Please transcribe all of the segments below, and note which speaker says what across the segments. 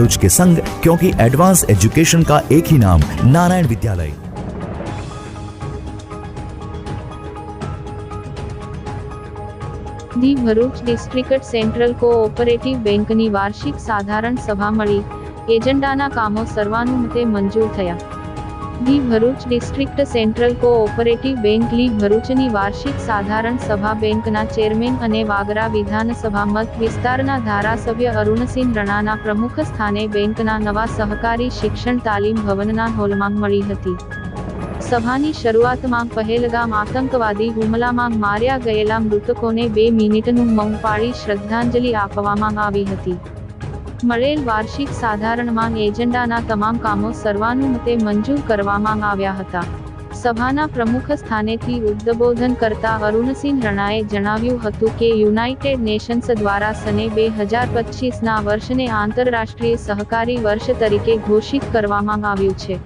Speaker 1: भरूच के संग क्योंकि एडवांस एजुकेशन का एक ही नाम Narayan Vidyalaya
Speaker 2: the Bharuch district central cooperative બેંકની વાર્ષિક સાધારણ સભા મળી એજન્ડાના કામો સર્વાનુમતે મંજૂર થયા the Bharuch district central cooperative bank લી ભરૂચની વાર્ષિક સાધારણ સભા બેંકના ચેરમેન અને વાગરા વિધાનસભા મત વિસ્તારના ધારાસભ્ય અરુણસિંહ રણાના પ્રમુખ સ્થાને બેંકના નવા સહકારી શિક્ષણ તાલીમ ભવનના હોલમાં મળી હતી. સભાની શરૂઆતમાં પહેલગામ આતંકવાદી હુમલામાં માર્યા ગયેલા મૃતકોને બે મિનિટનું મૌન પાળી શ્રદ્ધાંજલિ આપવામાં આવી હતી. મળેલ વાર્ષિક સાધારણમાં એજન્ડાના તમામ કામો સર્વાનુમતે મંજૂર કરવામાં આવ્યા હતા. સભાના પ્રમુખ સ્થાનેથી ઉદ્બોધન કરતા અરુણસિંહ રણાએ જણાવ્યું હતું કે યુનાઇટેડ નેશન્સ દ્વારા સને બે હજાર પચીસના વર્ષને આંતરરાષ્ટ્રીય સહકારી વર્ષ તરીકે ઘોષિત કરવામાં આવ્યું છે.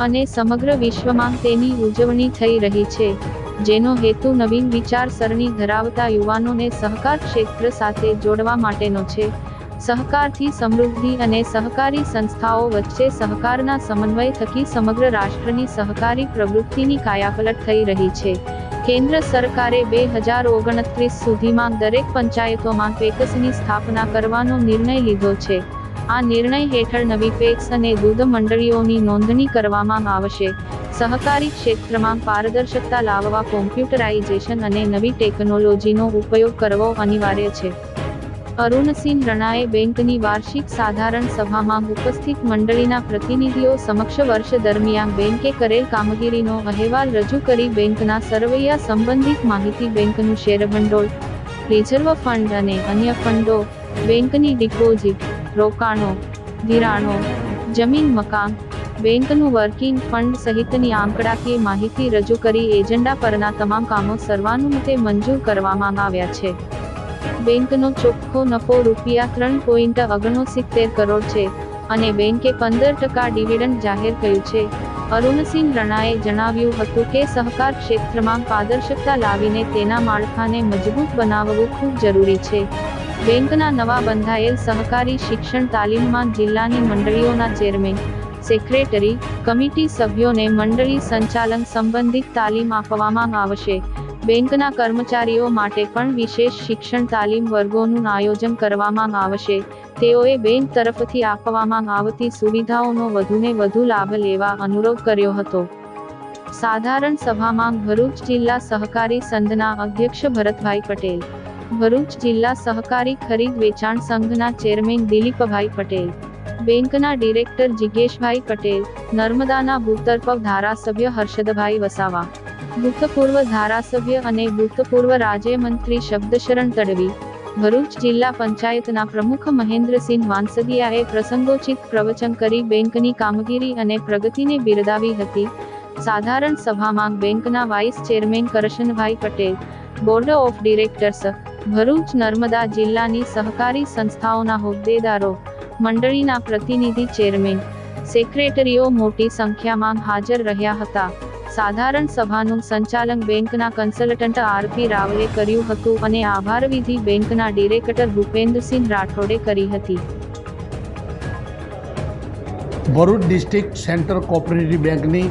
Speaker 2: અને સમગ્ર વિશ્વમાં તેની ઉજવણી થઈ રહી છે, જેનો હેતુ નવીન વિચારસરણી ધરાવતા યુવાનોને સહકાર ક્ષેત્ર સાથે જોડવા માટેનો છે. સહકારથી સમૃદ્ધિ અને સહકારી સંસ્થાઓ વચ્ચે સહકારના સમન્વય થકી સમગ્ર રાષ્ટ્રની સહકારી પ્રવૃત્તિની કાયાપલટ થઈ રહી છે. કેન્દ્ર સરકારે બે હજાર ઓગણત્રીસ સુધીમાં દરેક પંચાયતોમાં પેકસની સ્થાપના કરવાનો નિર્ણય લીધો છે. આ નિર્ણય હેઠળ નવી પેક્સ અને દૂધ મંડળીઓની નોંધણી કરવામાં આવશે. સહકારી ક્ષેત્રમાં પારદર્શકતા લાવવા કોમ્પ્યુટરાઇઝેશન અને નવી ટેકનોલોજીનો ઉપયોગ કરવો અનિવાર્ય છે. અરુણસિંહ રણાએ બેંકની વાર્ષિક સાધારણ સભામાં ઉપસ્થિત મંડળીના પ્રતિનિધિઓ સમક્ષ વર્ષ દરમિયાન બેંકે કરેલ કામગીરીનો અહેવાલ રજૂ કરી બેંકના સરવૈયા સંબંધિત માહિતી બેંકનું શેરભંડોળ, રિઝર્વ ફંડ અને અન્ય ફંડો, બેંકની ડિપોઝિટ, રોકાણો, ધિરાણો, જમીન મકાન, બેંકનું વર્કિંગ ફંડ સહિતની આંકડાકીય માહિતી રજૂ કરી એજન્ડા પરના તમામ કામો સર્વાનુમતે મંજૂર કરવામાં આવ્યા છે. બેંકનો ચોખ્ખો નફો રૂપિયા ત્રણ પોઈન્ટ ઓગણસિત્તેર કરોડ છે અને બેંકે પંદર ટકા ડિવિડન્ડ જાહેર કર્યું છે. અરુણસિંહ રણાએ જણાવ્યું હતું કે સહકાર ક્ષેત્રમાં પારદર્શકતા લાવીને તેના માળખાને મજબૂત બનાવવું ખૂબ જરૂરી છે. બેંકના નવા બંધાયેલ સહકારી શિક્ષણ તાલીમમાં જિલ્લાની મંડળીઓના ચેરમેન, સેક્રેટરી, કમિટી સભ્યોને મંડળી સંચાલન સંબંધિત તાલીમ આપવામાં આવશે. બેંકના કર્મચારીઓ માટે પણ વિશેષ શિક્ષણ તાલીમ વર્ગોનું આયોજન કરવામાં આવશે. તેઓએ બેંક તરફથી આપવામાં આવતી સુવિધાઓનો વધુને વધુ લાભ લેવા અનુરોધ કર્યો હતો. સાધારણ સભામાં ભરૂચ જિલ્લા સહકારી સંઘના અધ્યક્ષ ભરતભાઈ પટેલ, ભરૂચ જિલ્લા સહકારી ખરીદ વેચાણ સંઘના ચેરમેન દિલીપભાઈ પટેલ, બેંકના ડિરેક્ટર જિજ્ઞેશભાઈ પટેલ, નર્મદાના ભૂતર્પવ ધારાસભ્ય હર્ષદભાઈ વસાવા ભૂતપૂર્વ ધારાસભ્ય અને ભૂતપૂર્વ રાજ્યમંત્રી શબ્દશરણ તડવી, ભરૂચ જિલ્લા પંચાયતના પ્રમુખ મહેન્દ્રસિંહ વાંસદિયાએ પ્રસંગોચિત પ્રવચન કરી બેંકની કામગીરી અને પ્રગતિને બિરદાવી હતી. સાધારણ સભામાં બેંકના vice chairman Karshanbhai Patel, board of directors, Bharuch Narmada જિલ્લાની સહકારી સંસ્થાઓના હોદ્દેદારો, મંડળીના પ્રતિનિધિ ચેરમેન, સેક્રેટરીઓ મોટી સંખ્યામાં હાજર રહ્યા હતા. સાધારણ સભાનું સંચાલન બેંકના કન્સલ્ટન્ટ આરપી રાવલે કર્યું હતું અને આભાર વિધિ બેંકના ડિરેક્ટર ભૂપેન્દ્રસિંહ રાઠોડે કરી હતી.
Speaker 3: ભરૂચ ડિસ્ટ્રિક્ટ સેન્ટ્રલ કોઓપરેટિવ બેંકની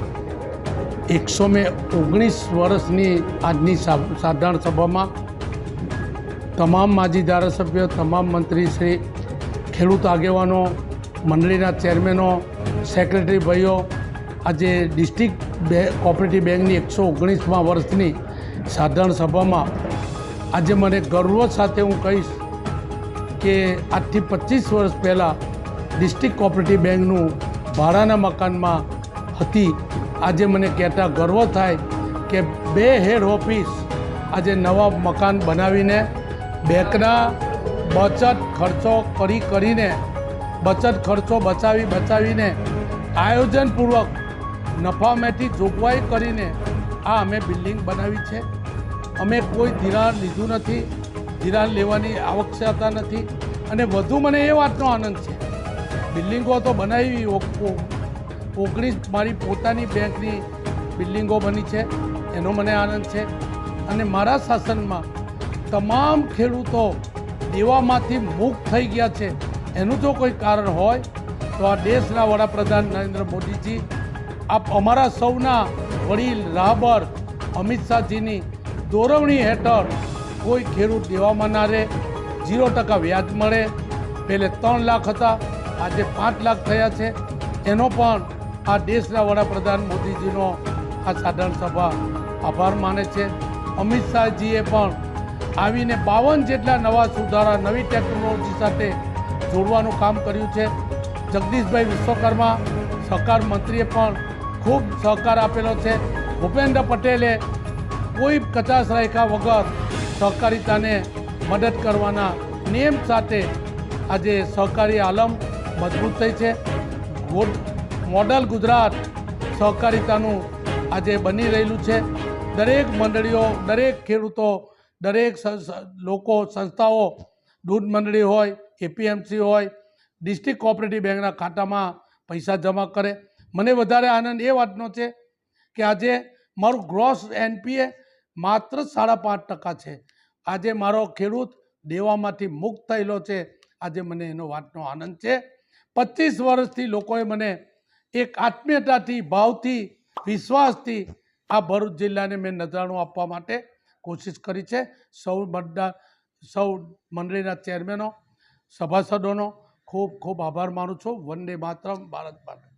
Speaker 3: એકસો મે ઓગણીસ વર્ષની આજની સાધારણ સભામાં તમામ માજી ધારાસભ્યો, તમામ મંત્રીશ્રી ખેડૂત આગેવાનો, મંડળીના ચેરમેનો, સેક્રેટરી ભાઈઓ, આજે ડિસ્ટ્રિક્ટ બે કોઓપરેટિવ બેંકની એકસો ઓગણીસમાં વર્ષની સાધારણ સભામાં આજે મને ગર્વ સાથે હું કહીશ કે આજથી પચીસ વર્ષ પહેલાં ડિસ્ટ્રિક્ટ કોઓપરેટિવ બેંકનું ભાડાના મકાનમાં હતી. આજે મને કહેતા ગર્વ થાય કે બે હેડ ઓફિસ આજે નવા મકાન બનાવીને બેંકના બચત ખર્ચો કરી કરીને, બચત ખર્ચો બચાવી બચાવીને આયોજનપૂર્વક નફામેથી જોગવાઈ કરીને આ અમે બિલ્ડિંગ બનાવી છે. અમે કોઈ ધિરાણ લીધું નથી, ધિરાણ લેવાની આવશ્યકતા નથી અને વધુ મને એ વાતનો આનંદ છે. બિલ્ડિંગો તો બનાવી ઓગણીસ મારી પોતાની બેંકની બિલ્ડિંગો બની છે, એનો મને આનંદ છે. અને મારા શાસનમાં તમામ ખેડૂતો દેવામાંથી મુક્ત થઈ ગયા છે. એનું જો કોઈ કારણ હોય, તો આ દેશના વડાપ્રધાન નરેન્દ્ર મોદીજી આપ અમારા સૌના વડીલ, રાહબર અમિત શાહજીની દોરવણી હેઠળ કોઈ ખેડૂત દેવામાં ના રહે, ઝીરો ટકા વ્યાજ મળે. પહેલે ત્રણ લાખ હતા, આજે પાંચ લાખ થયા છે. એનો પણ આ દેશના વડાપ્રધાન મોદીજીનો આ સાધારણ સભા આભાર માને છે. અમિત શાહજીએ પણ આવીને બાવન જેટલા નવા સુધારા, નવી ટેકનોલોજી સાથે જોડવાનું કામ કર્યું છે. જગદીશભાઈ વિશ્વકર્મા, સહકાર મંત્રીએ પણ ખૂબ સહકાર આપેલો છે. ભૂપેન્દ્ર પટેલે કોઈ કચાશ રાખ્યા વગર સહકારિતાને મદદ કરવાના નિયમ સાથે આજે સહકારી આલમ મજબૂત થઈ છે. મોડલ ગુજરાત સહકારિતાનું આજે બની રહેલું છે. દરેક મંડળીઓ, દરેક ખેડૂતો, દરેક લોકો, સંસ્થાઓ, દૂધ મંડળી હોય, એપીએમસી હોય, ડિસ્ટ્રિક્ટ કોઓપરેટિવ બેંકના ખાતામાં પૈસા જમા કરે. મને વધારે આનંદ એ વાતનો છે કે આજે મારું ગ્રોસ એનપીએ માત્ર સાડા પાંચ ટકા છે. આજે મારો ખેડૂત દેવામાંથી મુક્ત થયેલો છે. આજે મને એનો વાતનો આનંદ છે. પચીસ વર્ષથી લોકોએ મને એક આત્મીયતાથી, ભાવથી, વિશ્વાસથી આ ભરૂચ જિલ્લાને મેં નજરાણું આપવા માટે કોશિશ કરી છે. સૌ બધા સૌ મંડળીના ચેરમેનો, સભાસદોનો ખૂબ ખૂબ આભાર માનું છું. વંદે માતરમ, ભારત માતા.